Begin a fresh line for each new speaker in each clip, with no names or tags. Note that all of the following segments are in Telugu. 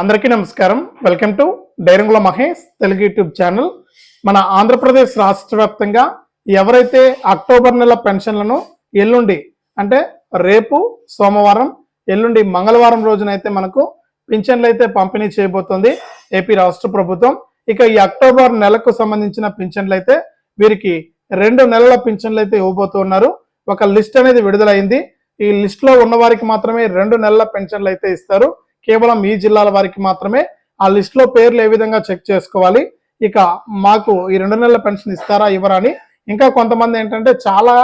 అందరికీ నమస్కారం. వెల్కమ్ టు డైరంగుల మహేష్ తెలుగు యూట్యూబ్ ఛానల్. మన ఆంధ్రప్రదేశ్ రాష్ట్ర వ్యాప్తంగా ఎవరైతే అక్టోబర్ నెల పెన్షన్లను ఎల్లుండి అంటే రేపు సోమవారం ఎల్లుండి మంగళవారం రోజునైతే మనకు పింఛన్లు అయితే పంపిణీ చేయబోతోంది ఏపీ రాష్ట్ర ప్రభుత్వం. ఇక ఈ అక్టోబర్ నెలకు సంబంధించిన పింఛన్లు అయితే వీరికి రెండు నెలల పింఛన్లు అయితే ఇవ్వబోతున్నారు ఒక లిస్ట్ అనేది విడుదలైంది. ఈ లిస్ట్లో ఉన్న వారికి మాత్రమే రెండు నెలల పెన్షన్లు అయితే ఇస్తారు. కేవలం ఈ జిల్లాల వారికి మాత్రమే ఆ లిస్ట్లో పేర్లు ఏ విధంగా చెక్ చేసుకోవాలి? ఇక మాకు ఈ రెండు నెలల పెన్షన్ ఇస్తారా ఇవ్వరా అని ఇంకా కొంతమంది ఏంటంటే చాలా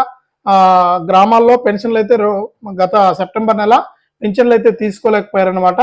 గ్రామాల్లో పెన్షన్లు అయితే రో- గత సెప్టెంబర్ నెల పెన్షన్లు అయితే తీసుకోలేకపోయారనమాట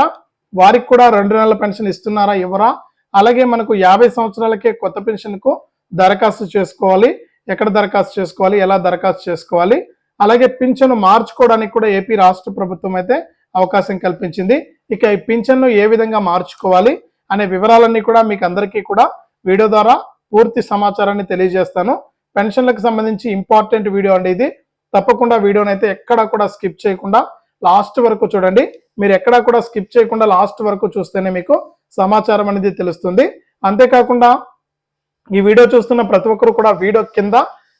వారికి కూడా రెండు నెలల పెన్షన్ ఇస్తున్నారా ఇవ్వరా? అలాగే మనకు యాభై సంవత్సరాలకే కొత్త పెన్షన్కు దరఖాస్తు చేసుకోవాలి. ఎక్కడ దరఖాస్తు చేసుకోవాలి ఎలా దరఖాస్తు చేసుకోవాలి? అలాగే పింఛను మార్చుకోవడానికి కూడా ఏపీ రాష్ట్ర ప్రభుత్వం అయితే అవకాశం కల్పించింది. ఇక ఈ పింఛన్ను ఏ విధంగా మార్చుకోవాలి అనే వివరాలన్నీ కూడా మీకు అందరికీ కూడా వీడియో ద్వారా పూర్తి సమాచారాన్ని తెలియజేస్తాను. పెన్షన్లకు సంబంధించి ఇంపార్టెంట్ వీడియో అండి ఇది. తప్పకుండా వీడియోని అయితే ఎక్కడా కూడా స్కిప్ చేయకుండా లాస్ట్ వరకు చూడండి. మీరు ఎక్కడా కూడా స్కిప్ చేయకుండా లాస్ట్ వరకు చూస్తేనే మీకు సమాచారం అనేది తెలుస్తుంది. అంతేకాకుండా ఈ వీడియో చూస్తున్న ప్రతి ఒక్కరు కూడా వీడియో కింద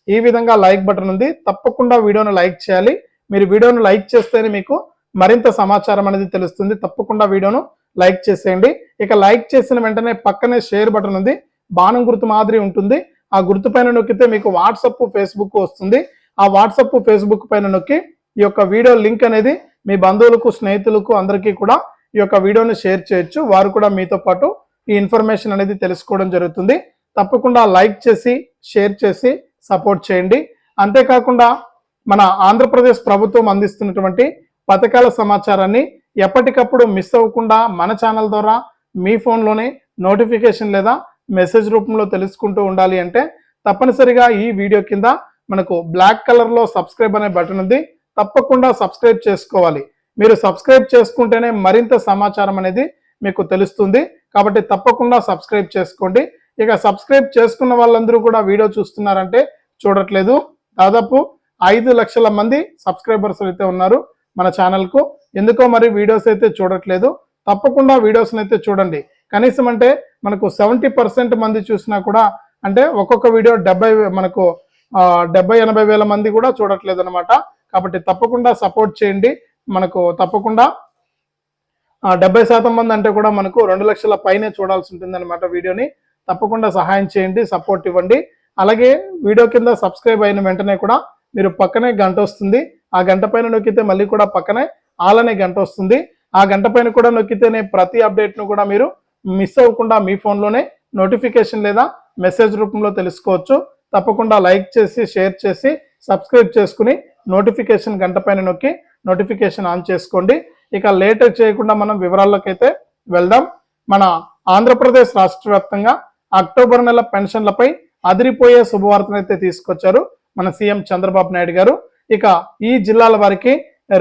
ఈ విధంగా లైక్ బటన్ ఉంది. తప్పకుండా వీడియోను లైక్ చేయాలి. మీరు వీడియోను లైక్ చేస్తేనే మీకు మరింత సమాచారం అనేది తెలుస్తుంది. తప్పకుండా వీడియోను లైక్ చేసేయండి. ఇక లైక్ చేసిన వెంటనే పక్కనే షేర్ బటన్ ఉంది. బాణం గుర్తు మాదిరి ఉంటుంది. ఆ గుర్తు పైన నొక్కితే మీకు వాట్సప్ ఫేస్బుక్ వస్తుంది. ఆ వాట్సప్ ఫేస్బుక్ పైన నొక్కి ఈ యొక్క వీడియో లింక్ అనేది మీ బంధువులకు స్నేహితులకు అందరికీ కూడా ఈ యొక్క వీడియోని షేర్ చేయొచ్చు. వారు కూడా మీతో పాటు ఈ ఇన్ఫర్మేషన్ అనేది తెలుసుకోవడం జరుగుతుంది. తప్పకుండా లైక్ చేసి షేర్ చేసి సపోర్ట్ చేయండి. అంతేకాకుండా మన ఆంధ్రప్రదేశ్ ప్రభుత్వం అందిస్తున్నటువంటి పథకాల సమాచారాన్ని ఎప్పటికప్పుడు మిస్ అవ్వకుండా మన ఛానల్ ద్వారా మీ ఫోన్లోనే నోటిఫికేషన్ లేదా మెసేజ్ రూపంలో తెలుసుకుంటూ ఉండాలి అంటే తప్పనిసరిగా ఈ వీడియో కింద మనకు బ్లాక్ కలర్లో సబ్స్క్రైబ్ అనే బటన్ ఉంది. తప్పకుండా సబ్స్క్రైబ్ చేసుకోవాలి. మీరు సబ్స్క్రైబ్ చేసుకుంటేనే మరింత సమాచారం అనేది మీకు తెలుస్తుంది. కాబట్టి తప్పకుండా సబ్స్క్రైబ్ చేసుకోండి. ఇక సబ్స్క్రైబ్ చేసుకున్న వాళ్ళందరూ కూడా వీడియో చూస్తున్నారంటే చూడట్లేదు. దాదాపు ఐదు లక్షల మంది సబ్స్క్రైబర్స్ అయితే ఉన్నారు. మన ఛానల్కు ఎందుకో మరి వీడియోస్ అయితే చూడట్లేదు. తప్పకుండా వీడియోస్ని అయితే చూడండి. కనీసం అంటే మనకు సెవెంటీ పర్సెంట్ మంది చూసినా కూడా అంటే ఒక్కొక్క వీడియో డెబ్బై మనకు డెబ్బై ఎనభై వేల మంది కూడా చూడట్లేదు అనమాట కాబట్టి తప్పకుండా సపోర్ట్ చేయండి. మనకు తప్పకుండా డెబ్బై శాతం మంది అంటే కూడా మనకు రెండు లక్షల పైనే చూడాల్సి ఉంటుంది అనమాట వీడియోని తప్పకుండా సహాయం చేయండి సపోర్ట్ ఇవ్వండి. అలాగే వీడియో కింద సబ్స్క్రైబ్ అయిన వెంటనే కూడా మీరు పక్కనే గంట వస్తుంది. ఆ గంట పైన నొక్కితే మళ్ళీ కూడా పక్కనే ఆల్ అనే గంట వస్తుంది. ఆ గంట పైన కూడా నొక్కితేనే ప్రతి అప్డేట్ను కూడా మీరు మిస్ అవ్వకుండా మీ ఫోన్లోనే నోటిఫికేషన్ లేదా మెసేజ్ రూపంలో తెలుసుకోవచ్చు. తప్పకుండా లైక్ చేసి షేర్ చేసి సబ్స్క్రైబ్ చేసుకుని నోటిఫికేషన్ గంట పైన నొక్కి నోటిఫికేషన్ ఆన్ చేసుకోండి. ఇక లేట్ చేయకుండా మనం వివరాల్లోకి అయితే వెళ్దాం. మన ఆంధ్రప్రదేశ్ రాష్ట్ర వ్యాప్తంగా అక్టోబర్ నెల పెన్షన్లపై అదిరిపోయే శుభవార్తనైతే తీసుకొచ్చారు మన సీఎం చంద్రబాబు నాయుడు గారు. ఇక ఈ జిల్లాల వారికి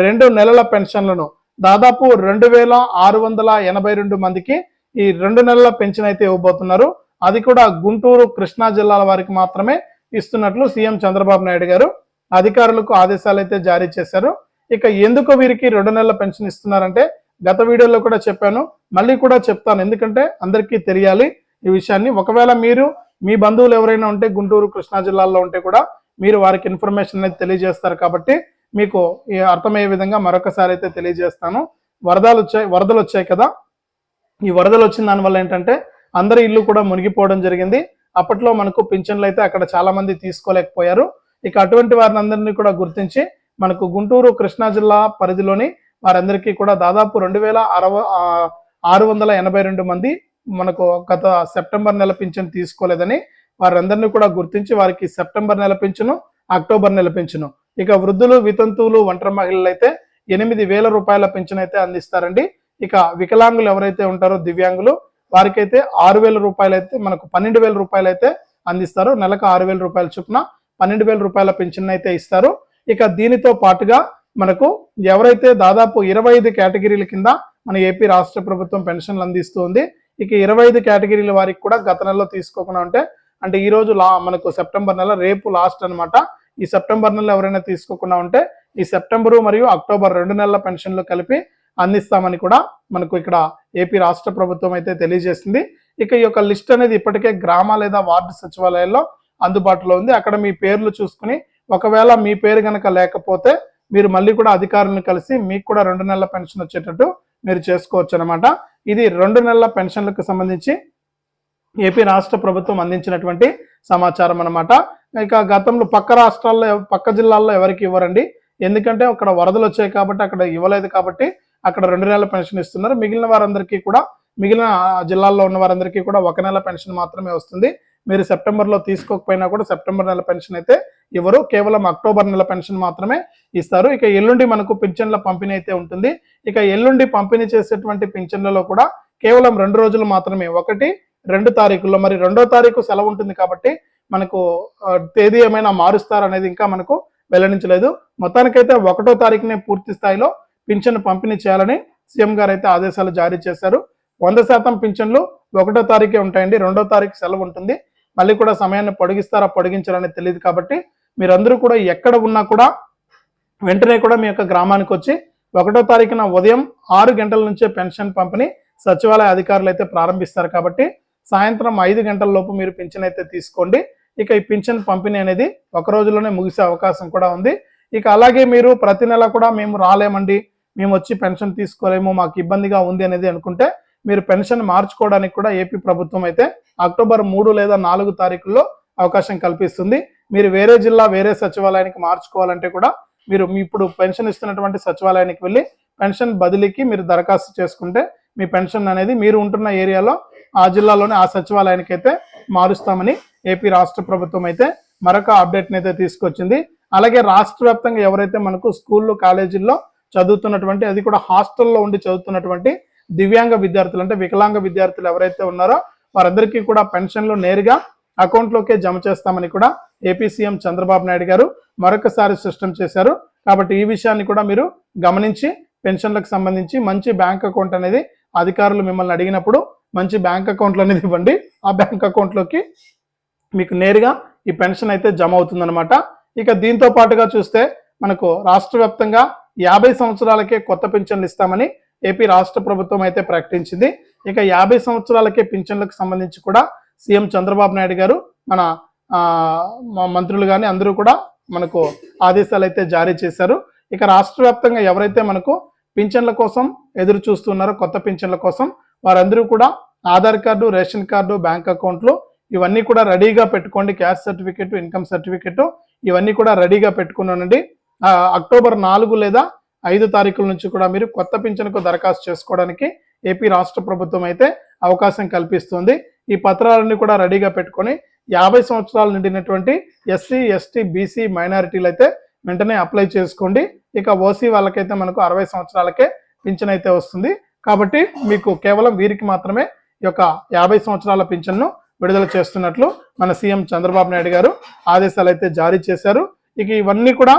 రెండు నెలల పెన్షన్లను. దాదాపు రెండు వేల ఆరు వందల ఎనభై రెండు మందికి ఈ రెండు నెలల పెన్షన్ అయితే ఇవ్వబోతున్నారు. అది కూడా గుంటూరు కృష్ణా జిల్లాల వారికి మాత్రమే ఇస్తున్నట్లు సీఎం చంద్రబాబు నాయుడు గారు అధికారులకు ఆదేశాలు అయితే జారీ చేశారు. ఇక ఎందుకు వీరికి రెండు నెలల పెన్షన్ ఇస్తున్నారంటే గత వీడియోలో కూడా చెప్పాను. మళ్ళీ కూడా చెప్తాను. ఎందుకంటే అందరికీ తెలియాలి ఈ విషయాన్ని. ఒకవేళ మీరు మీ బంధువులు ఎవరైనా ఉంటే గుంటూరు కృష్ణా జిల్లాల్లో ఉంటే కూడా మీరు వారికి ఇన్ఫర్మేషన్ అనేది తెలియజేస్తారు కాబట్టి మీకు అర్థమయ్యే విధంగా మరొకసారి అయితే తెలియజేస్తాను. వరదలు వచ్చాయి వరదలు వచ్చాయి కదా? ఈ వరదలు వచ్చిన దానివల్ల ఏంటంటే అందరి ఇల్లు కూడా మునిగిపోవడం జరిగింది. అప్పట్లో మనకు పింఛన్లు అయితే అక్కడ చాలా మంది తీసుకోలేకపోయారు. ఇక అటువంటి వారిని అందరినీ కూడా గుర్తించి మనకు గుంటూరు కృష్ణా జిల్లా పరిధిలోని వారందరికీ కూడా దాదాపు రెండు వేల అరవై ఆరు వందల ఎనభై రెండు మంది మనకు గత సెప్టెంబర్ నెల పింఛన్ తీసుకోలేదని వారందరినీ కూడా గుర్తించి వారికి సెప్టెంబర్ నెల పెంచును అక్టోబర్ నెల పెంచును. ఇక వృద్ధులు వితంతువులు ఒంటరి మహిళలు అయితే ఎనిమిది వేల రూపాయల పెన్షన్ అయితే అందిస్తారండి. ఇక వికలాంగులు ఎవరైతే ఉంటారో దివ్యాంగులు వారికైతే ఆరు వేల రూపాయలు అయితే మనకు పన్నెండు వేల రూపాయలు అయితే అందిస్తారు. నెలకు ఆరు వేల రూపాయల చొప్పున పన్నెండు వేల రూపాయల పెన్షన్ అయితే ఇస్తారు. ఇక దీనితో పాటుగా మనకు ఎవరైతే దాదాపు ఇరవై ఐదు కేటగిరీల కింద మన ఏపీ రాష్ట్ర ప్రభుత్వం పెన్షన్లు అందిస్తుంది ఇక ఇరవై ఐదు కేటగిరీల వారికి కూడా గత నెలలో తీసుకోకుండా ఉంటే అంటే ఈ రోజు లా మనకు సెప్టెంబర్ నెల రేపు లాస్ట్ అనమాట ఈ సెప్టెంబర్ నెల ఎవరైనా తీసుకోకుండా ఉంటే ఈ సెప్టెంబరు మరియు అక్టోబర్ రెండు నెలల పెన్షన్లు కలిపి అందిస్తామని కూడా మనకు ఇక్కడ ఏపీ రాష్ట్ర ప్రభుత్వం అయితే తెలియజేసింది. ఇక ఈ యొక్క లిస్ట్ అనేది ఇప్పటికే గ్రామ లేదా వార్డు సచివాలయాల్లో అందుబాటులో ఉంది. అక్కడ మీ పేర్లు చూసుకుని ఒకవేళ మీ పేరు గనక లేకపోతే మీరు మళ్ళీ కూడా అధికారులను కలిసి మీకు కూడా రెండు నెలల పెన్షన్ వచ్చేటట్టు మీరు చేసుకోవచ్చు అనమాట ఇది రెండు నెలల పెన్షన్లకు సంబంధించి ఏపీ రాష్ట్ర ప్రభుత్వం అందించినటువంటి సమాచారం అనమాట ఇక గతంలో పక్క రాష్ట్రాల్లో పక్క జిల్లాల్లో ఎవరికి ఇవ్వరండి? ఎందుకంటే అక్కడ వరదలు వచ్చాయి కాబట్టి అక్కడ ఇవ్వలేదు కాబట్టి అక్కడ రెండు నెలల పెన్షన్ ఇస్తున్నారు. మిగిలిన వారందరికీ కూడా మిగిలిన జిల్లాల్లో ఉన్న వారందరికీ కూడా ఒక నెల పెన్షన్ మాత్రమే వస్తుంది. మీరు సెప్టెంబర్లో తీసుకోకపోయినా కూడా సెప్టెంబర్ నెల పెన్షన్ అయితే ఇవ్వరు. కేవలం అక్టోబర్ నెల పెన్షన్ మాత్రమే ఇస్తారు. ఇక ఎల్లుండి మనకు పింఛన్ల పంపిణీ అయితే ఉంటుంది. ఇక ఎల్లుండి పంపిణీ చేసేటువంటి పింఛన్లలో కూడా కేవలం రెండు రోజులు మాత్రమే. ఒకటి రెండు తారీఖుల్లో మరి రెండో తారీఖు సెలవు ఉంటుంది కాబట్టి మనకు తేదీ ఏమైనా మారుస్తారు అనేది ఇంకా మనకు వెల్లడించలేదు. మొత్తానికైతే ఒకటో తారీఖునే పూర్తి స్థాయిలో పింఛన్ పంపిణీ చేయాలని సీఎం గారు అయితే ఆదేశాలు జారీ చేశారు. వంద శాతం పింఛన్లు ఒకటో తారీఖే ఉంటాయండి రెండో తారీఖు సెలవు ఉంటుంది. మళ్ళీ కూడా సమయాన్ని పొడిగిస్తారా పొడిగించారని తెలియదు కాబట్టి మీరందరూ కూడా ఎక్కడ ఉన్నా కూడా వెంటనే కూడా మీ యొక్క గ్రామానికి వచ్చి ఒకటో తారీఖున ఉదయం ఆరు గంటల నుంచే పెన్షన్ పంపిణీ సచివాలయ అధికారులు అయితే ప్రారంభిస్తారు కాబట్టి సాయంత్రం ఐదు గంటల లోపు మీరు పింఛన్ అయితే తీసుకోండి. ఇక ఈ పింఛన్ పంపిణీ అనేది ఒక రోజులోనే ముగిసే అవకాశం కూడా ఉంది. ఇక అలాగే మీరు ప్రతి నెల కూడా మేము రాలేమండి. మేము వచ్చి పెన్షన్ తీసుకోలేము మాకు ఇబ్బందిగా ఉంది అనేది అనుకుంటే మీరు పెన్షన్ మార్చుకోవడానికి కూడా ఏపీ ప్రభుత్వం అయితే అక్టోబర్ మూడు లేదా నాలుగు తారీఖుల్లో అవకాశం కల్పిస్తుంది. మీరు వేరే జిల్లా వేరే సచివాలయానికి మార్చుకోవాలంటే కూడా మీరు మీ ఇప్పుడు పెన్షన్ ఇస్తున్నటువంటి సచివాలయానికి వెళ్ళి పెన్షన్ బదిలీకి మీరు దరఖాస్తు చేసుకుంటే మీ పెన్షన్ అనేది మీరు ఉంటున్న ఏరియాలో ఆ జిల్లాలోని ఆ సచివాలయానికి అయితే మారుస్తామని ఏపీ రాష్ట్ర ప్రభుత్వం అయితే మరొక అప్డేట్ని అయితే తీసుకొచ్చింది. అలాగే రాష్ట్ర వ్యాప్తంగా ఎవరైతే మనకు స్కూళ్ళు కాలేజీల్లో చదువుతున్నటువంటి అది కూడా హాస్టల్లో ఉండి చదువుతున్నటువంటి దివ్యాంగ విద్యార్థులు అంటే వికలాంగ విద్యార్థులు ఎవరైతే ఉన్నారో వారందరికీ కూడా పెన్షన్లు నేరుగా అకౌంట్లోకే జమ చేస్తామని కూడా ఏపీ సీఎం చంద్రబాబు నాయుడు గారు మరొకసారి స్పష్టం చేశారు. కాబట్టి ఈ విషయాన్ని కూడా మీరు గమనించి పెన్షన్లకు సంబంధించి మంచి బ్యాంక్ అకౌంట్ అనేది అధికారులు మిమ్మల్ని అడిగినప్పుడు మంచి బ్యాంక్ అకౌంట్లు అనేది ఇవ్వండి. ఆ బ్యాంక్ అకౌంట్లోకి మీకు నేరుగా ఈ పెన్షన్ అయితే జమ అవుతుందన్నమాట. ఇక దీంతో పాటుగా చూస్తే మనకు రాష్ట్ర వ్యాప్తంగా యాభై సంవత్సరాలకే కొత్త పింఛన్లు ఇస్తామని ఏపీ రాష్ట్ర ప్రభుత్వం అయితే ప్రకటించింది. ఇక యాభై సంవత్సరాలకే పింఛన్లకు సంబంధించి కూడా సీఎం చంద్రబాబు నాయుడు గారు మన మంత్రులు కానీ అందరూ కూడా మనకు ఆదేశాలు అయితే జారీ చేశారు. ఇక రాష్ట్ర వ్యాప్తంగా ఎవరైతే మనకు పింఛన్ల కోసం ఎదురు చూస్తున్నారో కొత్త పింఛన్ల కోసం వారందరూ కూడా Aadhaar card ration card bank అకౌంట్లు ఇవన్నీ కూడా రెడీగా పెట్టుకోండి. క్యాష్ సర్టిఫికెట్ ఇన్కమ్ సర్టిఫికెట్ ఇవన్నీ కూడా రెడీగా పెట్టుకున్నానండి అక్టోబర్ నాలుగు లేదా ఐదు తారీఖుల నుంచి కూడా మీరు కొత్త పింఛన్కు దరఖాస్తు చేసుకోవడానికి ఏపీ రాష్ట్ర ప్రభుత్వం అయితే అవకాశం కల్పిస్తుంది. ఈ పత్రాలన్నీ కూడా రెడీగా పెట్టుకొని యాభై సంవత్సరాలు నిండినటువంటి ఎస్సీ ఎస్టీ బీసీ మైనారిటీలు అయితే వెంటనే అప్లై చేసుకోండి. ఇక ఓసీ వాళ్ళకైతే మనకు అరవై సంవత్సరాలకే పింఛన్ అయితే వస్తుంది. కాబట్టి మీకు కేవలం వీరికి మాత్రమే ఈ యొక్క యాభై సంవత్సరాల పింఛన్ను విడుదల చేస్తున్నట్లు మన సీఎం చంద్రబాబు నాయుడు గారు ఆదేశాలు అయితే జారీ చేశారు. ఇక ఇవన్నీ కూడా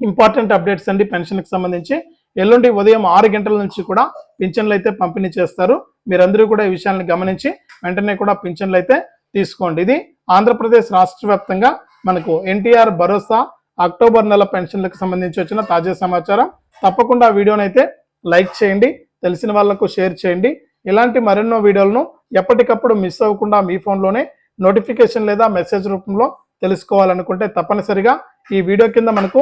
ఇంపార్టెంట్ అప్డేట్స్ అండి పెన్షన్కి సంబంధించి. ఎల్లుండి ఉదయం ఆరు గంటల నుంచి కూడా పింఛన్లు అయితే పంపిణీ చేస్తారు. మీరందరూ కూడా ఈ విషయాన్ని గమనించి వెంటనే కూడా పింఛన్లు అయితే తీసుకోండి. ఇది ఆంధ్రప్రదేశ్ రాష్ట్ర వ్యాప్తంగా మనకు ఎన్టీఆర్ భరోసా అక్టోబర్ నెల పెన్షన్లకు సంబంధించి వచ్చిన తాజా సమాచారం. తప్పకుండా వీడియోనైతే లైక్ చేయండి. తెలిసిన వాళ్ళకు షేర్ చేయండి. ఇలాంటి మరెన్నో వీడియోలను ఎప్పటికప్పుడు మిస్ అవ్వకుండా మీ ఫోన్లోనే నోటిఫికేషన్ లేదా మెసేజ్ రూపంలో తెలుసుకోవాలనుకుంటే తప్పనిసరిగా ఈ వీడియో కింద మనకు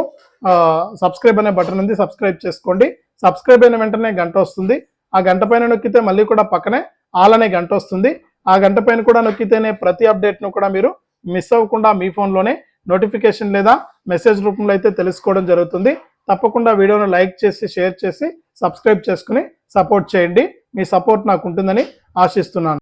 సబ్స్క్రైబ్ అనే బటన్ ఉంది. సబ్స్క్రైబ్ చేసుకోండి. సబ్స్క్రైబ్ అయిన వెంటనే గంట వస్తుంది. ఆ గంట పైన నొక్కితే మళ్ళీ కూడా పక్కనే ఆల్ అనే గంట వస్తుంది. ఆ గంట పైన కూడా నొక్కితేనే ప్రతి అప్డేట్ను కూడా మీరు మిస్ అవ్వకుండా మీ ఫోన్లోనే నోటిఫికేషన్ లేదా మెసేజ్ రూపంలో అయితే తెలుసుకోవడం జరుగుతుంది. తప్పకుండా వీడియోను లైక్ చేసి షేర్ చేసి సబ్స్క్రైబ్ చేసుకుని సపోర్ట్ చేయండి. మీ సపోర్ట్ నాకు ఉంటుందని ఆశిస్తున్నాను.